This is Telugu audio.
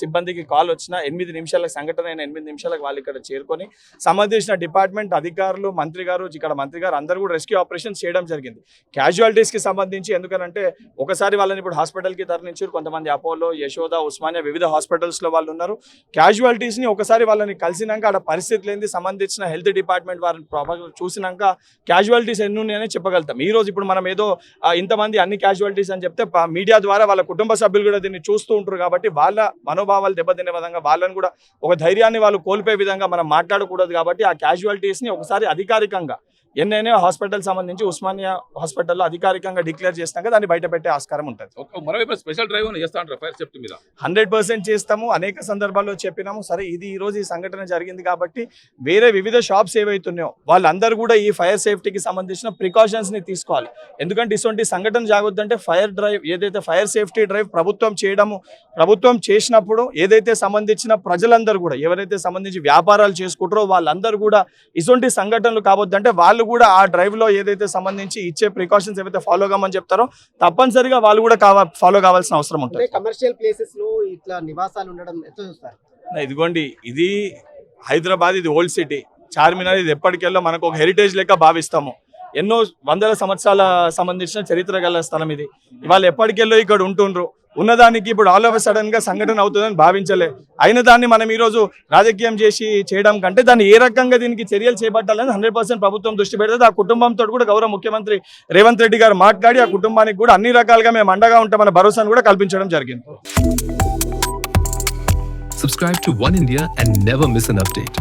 సిబ్బందికి కాల్ వచ్చిన ఎనిమిది నిమిషాలకు సంఘటన అయిన ఎనిమిది నిమిషాలకు వాళ్ళు ఇక్కడ చేరుకొని సంబంధించిన డిపార్ట్మెంట్ అధికారులు మంత్రి గారు ఇక్కడ మంత్రి గారు అందరూ కూడా రెస్క్యూ ఆపరేషన్ చేయడం జరిగింది. క్యాజువాలిటీస్కి సంబంధించి ఎందుకనంటే ఒకసారి వాళ్ళని ఇప్పుడు హాస్పిటల్కి తరలించారు. కొంతమంది అపోలో యశోద ఉస్మానియా వివిధ హాస్పిటల్స్లో వాళ్ళు ఉన్నారు. క్యాజువాలిటీస్ని ఒకసారి వాళ్ళని కలిసినాక అక్కడ పరిస్థితులు ఏంది? సంబంధించిన హెల్త్ డిపార్ట్మెంట్ వారిని ప్రాపర్ చూసినాక క్యాజువాలిటీస్ ఎన్ని ఉన్నాయని చెప్పగలుగుతాం. ఈ రోజు ఇప్పుడు మనం ఏదో ఇంతమంది అన్ని క్యాజువాలిటీస్ అని చెప్తే మీడియా ద్వారా వాళ్ళ కుటుంబ సభ్యులు కూడా దీన్ని చూస్తూ ఉంటారు కాబట్టి వాళ్ళ మనోభావాలు దెబ్బతినే విధంగా వాళ్ళని కూడా ఒక ధైర్యాన్ని వాళ్ళు కోల్పోయే విధంగా మనం మాట్లాడకూడదు కాబట్టి ఆ క్యాజువాలిటీస్ని ఒకసారి అధికారికంగా ఎన్నైనా హాస్పిటల్ సంబంధించి ఉస్మానియా హాస్పిటల్లో అధికారికంగా డిక్లేర్ చేసినాక దాన్ని బయట పెట్టే ఆస్కారం ఉంటుంది. స్పెషల్ డ్రైవ్ హండ్రెడ్ పర్సెంట్ చేస్తాము. అనేక సందర్భాల్లో చెప్పినాము. సరే ఇది ఈ రోజు ఈ సంఘటన జరిగింది కాబట్టి వేరే వివిధ షాప్స్ ఏవైతున్నాయో వాళ్ళందరూ కూడా ఈ ఫైర్ సేఫ్టీకి సంబంధించిన ప్రికాషన్స్ని తీసుకోవాలి. ఎందుకంటే ఇటువంటి సంఘటన జాగొద్దంటే ఫైర్ డ్రైవ్ ఏదైతే ఫైర్ సేఫ్టీ డ్రైవ్ ప్రభుత్వం చేయడము ప్రభుత్వం చేసినప్పుడు ఏదైతే సంబంధించిన ప్రజలందరూ కూడా ఎవరైతే సంబంధించి వ్యాపారాలు చేసుకుంటారో వాళ్ళందరూ కూడా ఇటువంటి సంఘటనలు కాబోద్దంటే వాళ్ళు కూడా ఆ డ్రైవ్లో ఏదైతే సంబంధించి ఇచ్చే ప్రికాషన్స్ ఏవైతే ఫాలో కామని చెప్తారో తప్పనిసరిగా వాళ్ళు కూడా కావా ఫాలో కావాల్సిన అవసరం ఉంటుంది. కమర్షియల్ ప్లేసెస్లో ఇట్లా నివాసాలు ఉండడం చూస్తారు? ఇదిగోండి ఇది హైదరాబాద్ ఇది ఓల్డ్ సిటీ చార్మినార్ ఇది ఎప్పటికెళ్ళో మనకు ఒక హెరిటేజ్ లెక్క భావిస్తాము. ఎన్నో వందల సంవత్సరాల సంబంధించిన చరిత్ర గల స్థలం ఇది. ఇవాళ ఎప్పటికెళ్ళో ఇక్కడ ఉంటుండ్రు. ఉన్నదానికి ఇప్పుడు ఆల్ ఆఫ్ సడన్గా సంఘటన అవుతుందని భావించలే. అయిన దాన్ని మనం ఈరోజు రాజకీయం చేసి చేయడం కంటే దాన్ని ఏ రకంగా దీనికి చర్యలు చేపట్టాలని హండ్రెడ్ పర్సెంట్ ప్రభుత్వం దృష్టి పెడుతుంది. ఆ కుటుంబంతో కూడా గౌరవ ముఖ్యమంత్రి రేవంత్ రెడ్డి గారు మాట్లాడి ఆ కుటుంబానికి కూడా అన్ని రకాలుగా మేము అండగా ఉంటామన్న భరోసాను కూడా కల్పించడం జరిగింది. Subscribe to One India and never miss an update.